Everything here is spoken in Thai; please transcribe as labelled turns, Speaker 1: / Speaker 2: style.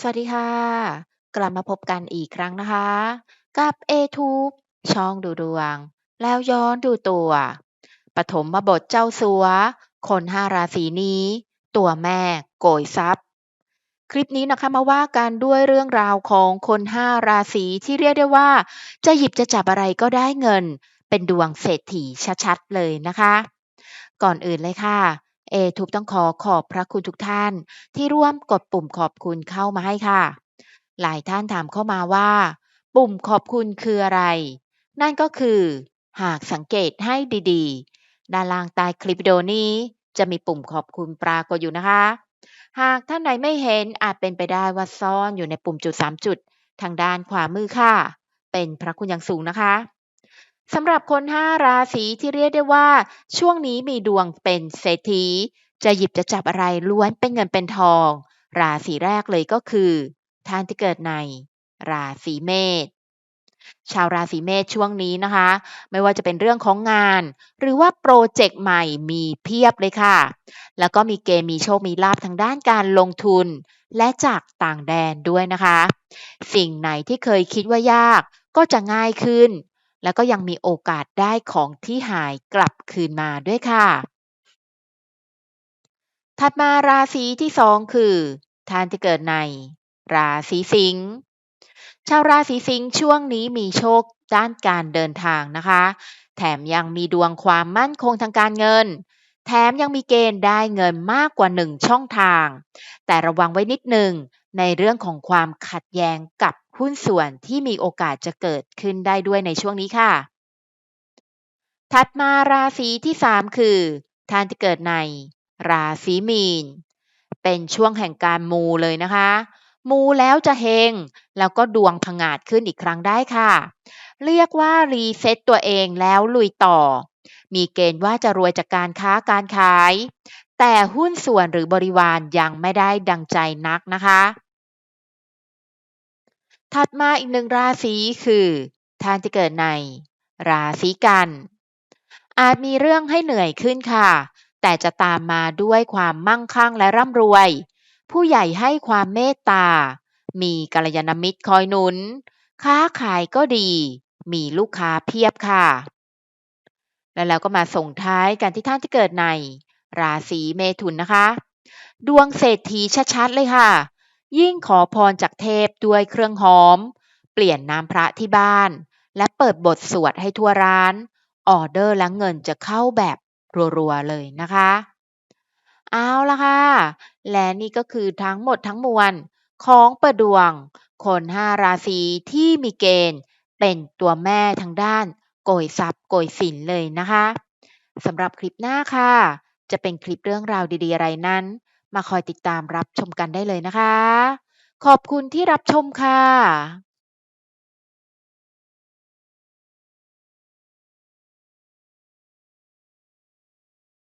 Speaker 1: สวัสดีค่ะ กลับมาพบกันอีกครั้งนะคะ กับ A-Tube ช่องดูดวง แล้วย้อนดูตัวปฐมบทเจ้าสัว คนห้าราศีนี้ ตัวแม่โกยทรัพย์ คลิปนี้นะคะมาว่ากันด้วยเรื่องราวของคนห้าราศีที่เรียกได้ว่า จะหยิบจะจับอะไรก็ได้เงิน เป็นดวงเศรษฐีชัดๆเลยนะคะ ก่อนอื่นเลยค่ะ เอทุบต้องขอขอบพระคุณทุกท่าน ที่ร่วมกดปุ่มขอบคุณเข้ามาให้ค่ะ หลายท่านถามเข้ามาว่า ปุ่มขอบคุณคืออะไร นั่นก็คือ หากสังเกตให้ดีๆ ด้านล่างใต้คลิปวิดีโอนี้ จะมีปุ่มขอบคุณปรากฏอยู่นะคะ หากท่านใดไม่เห็นอาจเป็นไปได้ว่าซ่อนอยู่ในปุ่มจุด 3 จุด ทางด้านขวามือค่ะ เป็นพระคุณอย่างสูงนะคะ สำหรับคน5ราศีที่เรียกได้ว่า ช่วงนี้มีดวงเป็นเศรษฐี จะหยิบจะจับอะไรล้วนเป็นเงินเป็นทอง ราศีแรกเลยก็คือ ท่านที่เกิดใน ราศีเมษชาวราศีเมษช่วงนี้นะคะ ไม่ว่าจะเป็นเรื่องของงาน หรือว่าโปรเจกต์ใหม่มีเพียบเลยค่ะ แล้วก็มีเกณฑ์มีโชคมีลาภทางด้านการลงทุน และจากต่างแดนด้วยนะคะ สิ่งไหนที่เคยคิดว่ายากก็จะง่ายขึ้น แล้วก็ยังมีโอกาสได้ของที่หายกลับคืนมาด้วยค่ะ ถัดมาราศีที่สองคือท่านที่เกิดใน ราศีสิงห์ชาวราศีสิงห์ช่วงนี้มีโชคด้านการเดินทางนะคะ แถมยังมีดวงความมั่นคงทางการเงิน แถมยังมีเกณฑ์ได้เงินมากกว่าหนึ่งช่องทาง แต่ระวังไว้นิดหนึ่งในเรื่องของความขัดแย้งกับ หุ้นส่วนที่มีโอกาสจะเกิดขึ้นได้ด้วยในช่วงนี้ค่ะ ถัดมาราศีที่ 3 คือ ท่านที่เกิดใน ราศีมีน เป็นช่วงแห่งการมูเลยนะคะ มูแล้วจะเฮง แล้วก็ดวงผงาดขึ้นอีกครั้งได้ค่ะ เรียกว่ารีเซ็ตตัวเองแล้วลุยต่อ มีเกณฑ์ว่าจะรวยจากการค้าการขาย แต่หุ้นส่วนหรือบริวารยังไม่ได้ดังใจนักนะคะ ถัดมาอีกหนึ่งราศีคือท่านที่เกิดใน ราศีกัน อาจมีเรื่องให้เหนื่อยขึ้นค่ะ แต่จะตามมาด้วยความมั่งคั่งและร่ำรวย ผู้ใหญ่ให้ความเมตตา มีกัลยาณมิตรคอยหนุน ค้าขายก็ดี มีลูกค้าเพียบค่ะ และแล้วก็มาส่งท้ายกันที่ท่านที่เกิดใน ราศีเมถุนนะคะ ดวงเศรษฐีชัดๆเลยค่ะ ยิ่งขอพรจากเทพด้วยเครื่องหอม เปลี่ยนน้ำพระที่บ้าน และเปิดบทสวดให้ทั่วร้าน ออเดอร์และเงินจะเข้าแบบรัวๆเลยนะคะ เอาละค่ะ และนี่ก็คือทั้งหมดทั้งมวลของปิดดวง คน5ราศีที่มีเกณฑ์ เป็นตัวแม่ทางด้าน โกยทรัพย์โกยสินเลยนะคะสำหรับคลิปหน้าค่ะ จะเป็นคลิปเรื่องราวดีๆ อะไรนั้น มาคอยติดตามรับชมกันได้เลยนะคะ ขอบคุณที่รับชมค่ะ